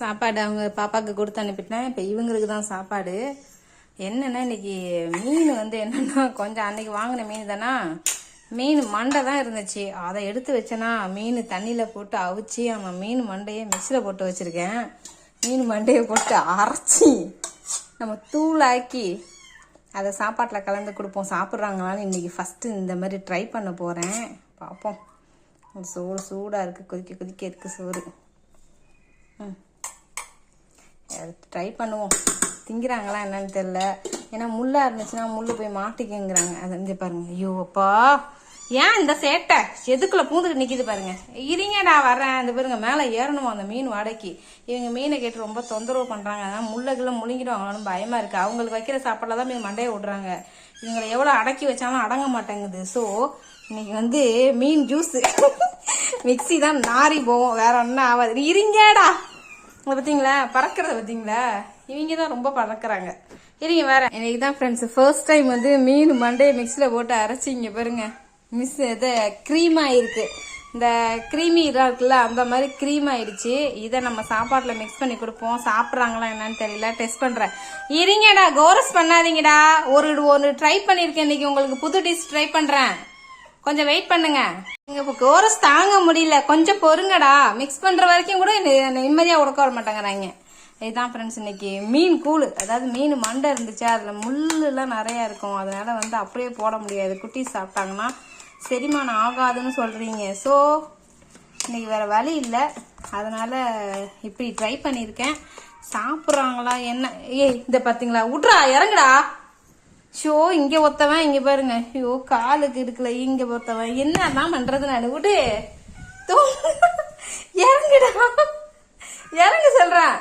சாப்பாடு அவங்க பாப்பாவுக்கு கொடுத்து அனுப்பிட்டேன். இப்போ இவங்களுக்கு தான் சாப்பாடு. என்னென்னா இன்னைக்கு மீன் வந்து என்னென்னா கொஞ்சம் அன்னைக்கு வாங்கின மீன் தானா? மீன் மண்டை தான் இருந்துச்சு. அதை எடுத்து வச்சேன்னா மீன் தண்ணியில் போட்டு அவிச்சு நம்ம மீன் மண்டையை மிக்சியில் போட்டு வச்சுருக்கேன். மீன் மண்டையை போட்டு அரைச்சி நம்ம தூளாக்கி அதை சாப்பாட்டில் கலந்து கொடுப்போம். சாப்பிட்றாங்களான்னு இன்றைக்கி ஃபஸ்ட்டு இந்த மாதிரி ட்ரை பண்ண போகிறேன் பார்ப்போம். சோறு சூடாக இருக்குது கொதிக்க கொதிக்க இருக்குது சோறு ம் ட்ரை பண்ணுவோம். திங்கிறாங்களா என்னன்னு தெரில ஏன்னா முள்ளாக இருந்துச்சுன்னா முள்ளு போய் மாட்டிக்கங்கிறாங்க. அது வந்து பாருங்க. ஐயோ அப்பா. ஏன் இந்த சேட்டை? எதுக்குள்ள பூந்துட்டு நிற்கிது பாருங்க. இருங்க நான் வரேன். இந்த பாருங்க மேலே ஏறணுமா அந்த மீன் வாடகைக்கு? இவங்க மீனை கேட்டு ரொம்ப தொந்தரவு பண்றாங்க. அதான் முள்ளகெல்லாம் முழுங்கிடுவாங்கன்னு பயமா இருக்கு. அவங்களுக்கு வைக்கிற சாப்பாடுல தான் மீன் மண்டையை விடுறாங்க. இவங்களை எவ்வளோ அடக்கி வச்சாலும் அடங்க மாட்டேங்குது. ஸோ இன்னைக்கு வந்து மீன் ஜூஸு மிக்ஸி தான் நாரி போவோம் வேற ஒன்றும் ஆகாது. இருங்கடா. இங்க பார்த்தீங்களா பறக்கிறத பார்த்தீங்களா இவங்க தான் ரொம்ப பறக்கிறாங்க. இருங்க வேற. எனக்கு தான் ஃப்ரெண்ட்ஸ் ஃபர்ஸ்ட் டைம் வந்து மீன் மண்டையை மிக்ஸில் போட்டு அரைச்சி இங்கே பாருங்க. மிஸ் இது க்ரீம் ஆயிருக்கு. இந்த க்ரீமி இதாக இருக்குல்ல அந்த மாதிரி க்ரீம் ஆயிடுச்சு. இதை நம்ம சாப்பாட்டில் மிக்ஸ் பண்ணி கொடுப்போம். சாப்பிட்றாங்களா என்னன்னு தெரியல. டெஸ்ட் பண்ணுறேன் இருங்கடா கோரஸ் பண்ணாதீங்கடா. ஒரு ஒன்று ட்ரை பண்ணியிருக்கேன் இன்னைக்கு. உங்களுக்கு புது டிஷ் ட்ரை பண்ணுறேன் கொஞ்சம் வெயிட் பண்ணுங்க. நீங்க இப்போ கோரஸ் தாங்க முடியல. கொஞ்சம் பொறுங்கடா. மிக்ஸ் பண்ற வரைக்கும் கூட நிம்மதியாக நிம்மதியா உடக்க வர மாட்டேங்கிறாங்க. இதுதான் ஃப்ரெண்ட்ஸ் இன்னைக்கு. மீன் கூழ். அதாவது மீன் மண்டை இருந்துச்சு. அதில் முள்ளுலாம் நிறையா இருக்கும். அதனால வந்து அப்படியே போட முடியாது. குட்டி சாப்பிட்டாங்கன்னா செரிமானம் ஆகாதுன்னு சொல்கிறீங்க ஸோ இன்னைக்கு வேறு வழி இல்லை. அதனால் இப்படி ட்ரை பண்ணியிருக்கேன். சாப்பிட்றாங்களா என்ன? ஏய் இந்த பார்த்தீங்களா விட்றா இறங்குடா. ஷோ இங்க ஒத்தவன் இங்க பாருங்க. ஐயோ காலுக்கு இருக்குல்ல இங்க ஒத்தவன் என்னதான் பண்றது நான் விடு தூ இறங்குடா. இறங்கு சொல்றேன்.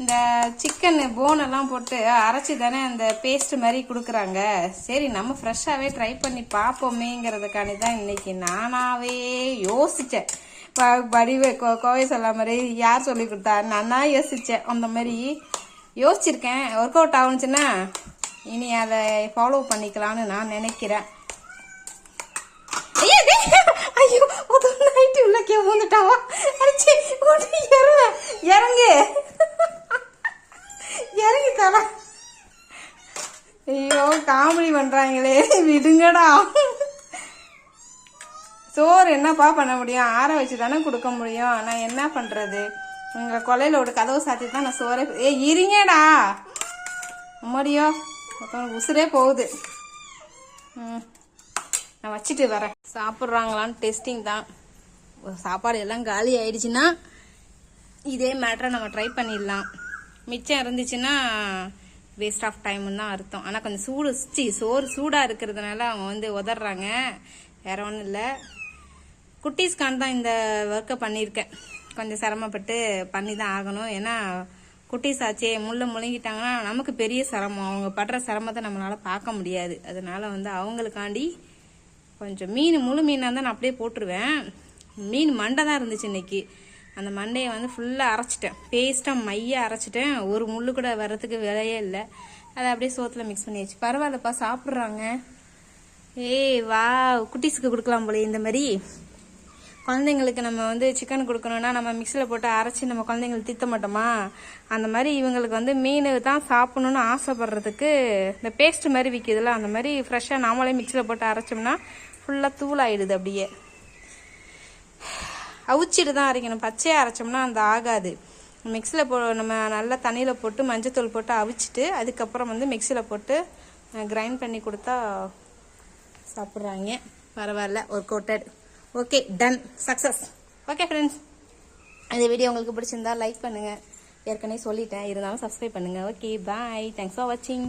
இந்த சிக்கன் போன் எல்லாம் போட்டு அரைச்சி தானே அந்த பேஸ்ட் மாதிரி கொடுக்குறாங்க. சரி நம்ம ஃப்ரெஷ்ஷாகவே ட்ரை பண்ணி பார்ப்போமேங்கிறதுக்காண்டி தான் இன்னைக்கு நானாவே யோசித்தேன் படிவே கோவை சொல்ல மாதிரி யார் சொல்லி கொடுத்தா? நான் யோசித்தேன் அந்த மாதிரி யோசிச்சிருக்கேன். ஒர்க் அவுட் ஆகுனுச்சுன்னா இனி அதை ஃபாலோ பண்ணிக்கலாம்னு நான் நினைக்கிறேன். ஐயோ, ஒரு நைட்டு உள்ளக்கே வந்துட்டாவா அடிச்சு ஓடி இறங்க இறங்கு. இறங்கி தர ஐயோ காமெடி பண்ணுறாங்களே விடுங்கடா. சோறு என்னப்பா பண்ண முடியும்? ஆற வச்சு தானே கொடுக்க முடியும். நான் என்ன பண்ணுறது உங்கள் கொலையில் ஒரு கதவு சாத்தி தான் நான் சோறே ஏ இருங்கடா. அம்மாடியோ மொத்தம் உசுரே போகுது. ம். நான் வச்சுட்டு வரேன். சாப்பிட்றாங்களான்னு டெஸ்டிங் தான். சாப்பாடு எல்லாம் காலி ஆயிடுச்சுன்னா இதே மேட்ரை நம்ம ட்ரை பண்ணிடலாம். மிச்சம் இருந்துச்சுன்னா வேஸ்ட் ஆஃப் டைம்னு தான் அர்த்தம். ஆனால் கொஞ்சம் சூடு சி சோறு சூடாக இருக்கிறதுனால அவங்க வந்து உதறாங்க வேற ஒன்றும் இல்லை. குட்டீஸ்கான் தான் இந்த ஒர்க்கை பண்ணியிருக்கேன். கொஞ்சம் சிரமப்பட்டு பண்ணி தான் ஆகணும். ஏன்னா குட்டீஸ் ஆச்சே முள்ள முழுங்கிட்டாங்கன்னா நமக்கு பெரிய சிரமம். அவங்க படுற சிரமத்தை நம்மளால பார்க்க முடியாது. அதனால் வந்து அவங்களுக்காண்டி கொஞ்சம் மீன் முழு மீனாக இருந்தால் நான் அப்படியே போட்டுருவேன். மீன் மண்டை தான் இருந்துச்சு இன்னைக்கு. அந்த மண்டையை வந்து ஃபுல்லாக அரைச்சிட்டேன். பேஸ்ட்டாக மைய அரைச்சிட்டேன். ஒரு முள்ளு கூட வர்றதுக்கு விலையே இல்லை. அதை அப்படியே சோத்தில் மிக்ஸ் பண்ணியாச்சு. பரவாயில்லப்பா சாப்பிட்றாங்க. ஏய் வா குட்டீஸுக்கு கொடுக்கலாம் போல இந்த மாதிரி. குழந்தைங்களுக்கு நம்ம வந்து சிக்கன் கொடுக்கணுன்னா நம்ம மிக்சியில் போட்டு அரைச்சி நம்ம குழந்தைங்களுக்கு தித்த மாட்டோமா? அந்த மாதிரி இவங்களுக்கு வந்து மீன் தான் சாப்பிடணும்னு ஆசைப்படுறதுக்கு இந்த பேஸ்ட் மாதிரி விற்கிதுல அந்த மாதிரி ஃப்ரெஷ்ஷாக நாமளே மிக்சியில் போட்டு அரைச்சோம்னா ஃபுல்லாக தூளாயிடுது அப்படியே. அவிச்சிட்டு தான் அரைக்கணும். பச்சையாக அரைச்சோம்னா அந்த ஆகாது. மிக்சியில் போ நம்ம நல்லா தண்ணியில் போட்டு மஞ்சத்தூள் போட்டு அவிச்சிட்டு அதுக்கப்புறம் வந்து மிக்சியில் போட்டு கிரைண்ட் பண்ணி கொடுத்தா சாப்பிட்றாங்க. பரவாயில்ல work outed okay done success okay friends இந்த வீடியோ உங்களுக்கு பிடிச்சிருந்தா லைக் பண்ணுங்கள் ஏற்கனவே சொல்லிட்டேன். இருந்தாலும் சப்ஸ்கிரைப் பண்ணுங்கள் ஓகே பாய் தேங்க்ஸ் ஃபார் வாட்சிங்